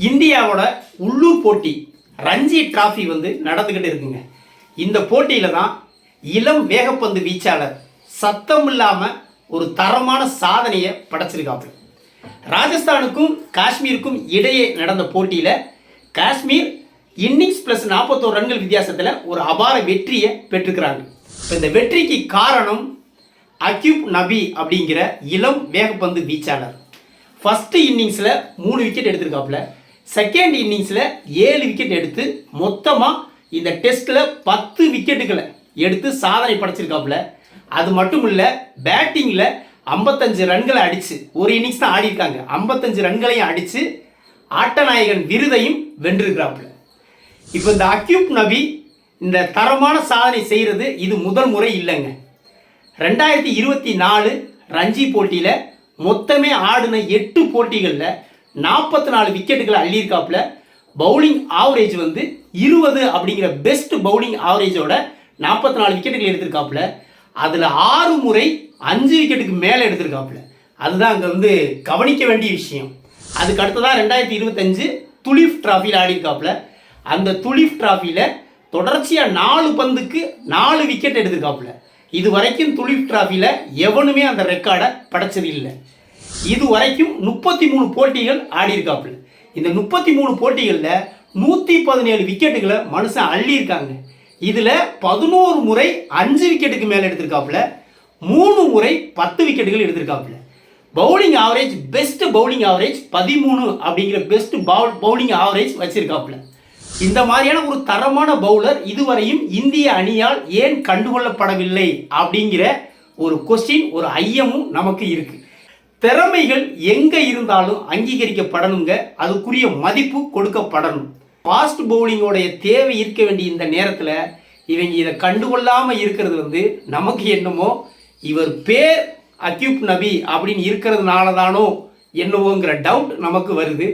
இந்தியாவோட உள்ளூர் போட்டி ரஞ்சி டிராஃபி வந்து நடந்துக்கிட்டு இருக்குங்க. இந்த போட்டியில் தான் இளம் வேகப்பந்து வீச்சாளர் சத்தம் இல்லாமல் ஒரு தரமான சாதனையை படைச்சிருக்காங்க ராஜஸ்தானுக்கும் காஷ்மீருக்கும் இடையே நடந்த போட்டியில் காஷ்மீர் இன்னிங்ஸ் ப்ளஸ் நாற்பத்தோரு ரன்கள் வித்தியாசத்தில் ஒரு அபார வெற்றியை பெற்றுக்கிறாங்க இப்போ இந்த வெற்றிக்கு காரணம் அக்யூப் நபி அப்படிங்கிற இளம் வேகப்பந்து வீச்சாளர். ஃபஸ்ட்டு இன்னிங்ஸில் மூணு விக்கெட் எடுத்திருக்காப்புல. செகண்ட் இன்னிங்ஸில் ஏழு விக்கெட் எடுத்து மொத்தமாக இந்த டெஸ்ட்டில் பத்து விக்கெட்டுகளை எடுத்து சாதனை படைச்சிருக்காப்புல. அது மட்டும் இல்லை பேட்டிங்கில் ஐம்பத்தஞ்சு ரன்களை அடித்து ஒரு இன்னிங்ஸ் தான் ஆடிருக்காங்க ஐம்பத்தஞ்சு ரன்களையும் அடித்து ஆட்டநாயகன் விருதையும் வென்றிருக்கிறாப்புல. இப்போ இந்த அக்யூப் நபி இந்த தரமான சாதனை செய்கிறது இது முதல் முறை இல்லைங்க. ரெண்டாயிரத்தி இருபத்தி நாலு ரஞ்சி போட்டியில் மொத்தமே ஆடின எட்டு போட்டிகளில் நாற்பத்தி நாலு விக்கெட்டுகளை அள்ளியிருக்காப்புல. பவுலிங் ஆவரேஜ் வந்து இருபது அப்படிங்கிற பெஸ்ட் பவுலிங் ஆவரேஜோட நாற்பத்தி நாலு விக்கெட்டுகள் எடுத்திருக்காப்புல. அதில் ஆறு முறை அஞ்சு விக்கெட்டுக்கு மேலே எடுத்திருக்காப்புல. அதுதான் அங்கே வந்து கவனிக்க வேண்டிய விஷயம். அதுக்கு அடுத்ததான் ரெண்டாயிரத்தி இருபத்தஞ்சு துலிஃப் ட்ராஃபியில் ஆடிருக்காப்புல அந்த துலிஃப் ட்ராஃபியில் தொடர்ச்சியாக நாலு பந்துக்கு நாலு விக்கெட் எடுத்திருக்காப்புல. இது வரைக்கும் துலிப் டிராஃபியில் எவனுமே அந்த ரெக்கார்டை படைச்சது இல்லை இது வரைக்கும் முப்பத்தி மூணு போட்டிகள் ஆடியிருக்காப்புல. இந்த முப்பத்தி மூணு போட்டிகளில் நூற்றி பதினேழு விக்கெட்டுகளை மனுஷன் அள்ளியிருக்காங்க. இதில் பதினோரு முறை அஞ்சு விக்கெட்டுக்கு மேலே எடுத்திருக்காப்புல. மூணு முறை பத்து விக்கெட்டுகள் எடுத்திருக்காப்புல. Bowling average best bowling average பதிமூணு அப்படிங்கிற பெஸ்ட் பவுல் பவுலிங் ஆவரேஜ் வச்சிருக்காப்புல. இந்த மாதிரியான ஒரு தரமான பவுலர் இதுவரையும் இந்திய அணியால் ஏன் கண்டுகொள்ளப்படவில்லை அப்படிங்கிற ஒரு கொஸ்டின் ஒரு ஐயமும் நமக்கு இருக்கு. திறமைகள் எங்க இருந்தாலும் அங்கீகரிக்கப்படணுங்க. அதுக்குரிய மதிப்பு கொடுக்கப்படணும். ஃபாஸ்ட் பவுலிங்கோடைய தேவை இருக்க வேண்டிய இந்த நேரத்தில் இவங்க இதை கண்டுகொள்ளாமல் இருக்கிறது வந்து நமக்கு என்னமோ இவர் பேர் அக்யூப் நபி அப்படின்னு இருக்கிறதுனால தானோ என்னவோங்கிற டவுட் நமக்கு வருது.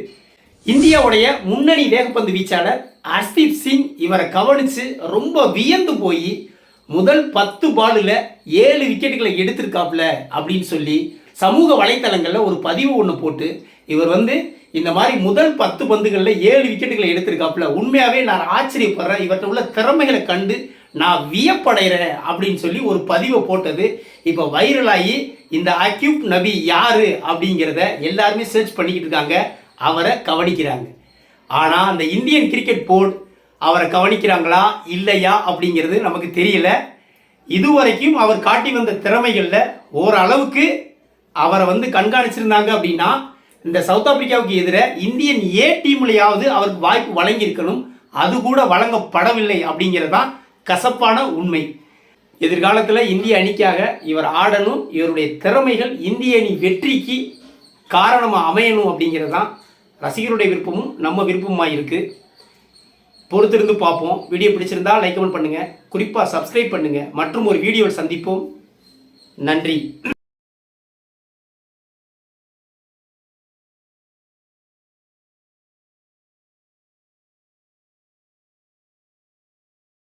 இந்தியாவுடைய முன்னணி வேகப்பந்து வீச்சாளர் அர்ஷ்தீப் சிங் இவரை கவனித்து ரொம்ப வியந்து போய் முதல் பத்து பாலில் ஏழு விக்கெட்டுகளை எடுத்திருக்காப்புல அப்படின்னு சொல்லி சமூக வலைத்தளங்களில் ஒரு பதிவு ஒன்று போட்டு இவர் வந்து இந்த மாதிரி முதல் பத்து பந்துகளில் ஏழு விக்கெட்டுகளை எடுத்திருக்காப்புல உண்மையாகவே நான் ஆச்சரியப்படுறேன். இவர்கிட்ட உள்ள திறமைகளை கண்டு நான் வியப்படைகிறேன் அப்படின்னு சொல்லி ஒரு பதிவை போட்டது. இப்போ வைரலாகி இந்த அக்யூப் நபி யாரு அப்படிங்கிறத எல்லாருமே சர்ச் பண்ணிக்கிட்டு இருக்காங்க. அவரை கவனிக்கிறாங்க. ஆனால் அந்த இந்தியன் கிரிக்கெட் போர்டு அவரை கவனிக்கிறாங்களா? இல்லையா? அப்படிங்கிறது நமக்கு தெரியல. இதுவரைக்கும் அவர் காட்டி வந்த திறமைகளில் ஓரளவுக்கு அவரை வந்து கண்காணிச்சிருந்தாங்க அப்படின்னா இந்த சவுத் ஆப்பிரிக்காவுக்கு எதிர இந்தியன் ஏ டீம்லையாவது அவருக்கு வாய்ப்பு வழங்கியிருக்கணும். அது கூட வழங்கப்படவில்லை அப்படிங்கிறது தான் கசப்பான உண்மை. எதிர்காலத்தில் இந்திய அணிக்காக இவர் ஆடணும். இவருடைய திறமைகள் இந்திய அணி வெற்றிக்கு காரணமாக அமையணும் அப்படிங்கிறது தான் ரசிகருடைய விருப்பமும் நம்ம விருப்பமாக இருக்குது பொறுத்திருந்து பார்ப்போம். வீடியோ பிடிச்சிருந்தா லைக் கமெண்ட் பண்ணுங்கள் குறிப்பாக சப்ஸ்கிரைப் பண்ணுங்கள் மற்றும் ஒரு வீடியோவில் சந்திப்போம். நன்றி.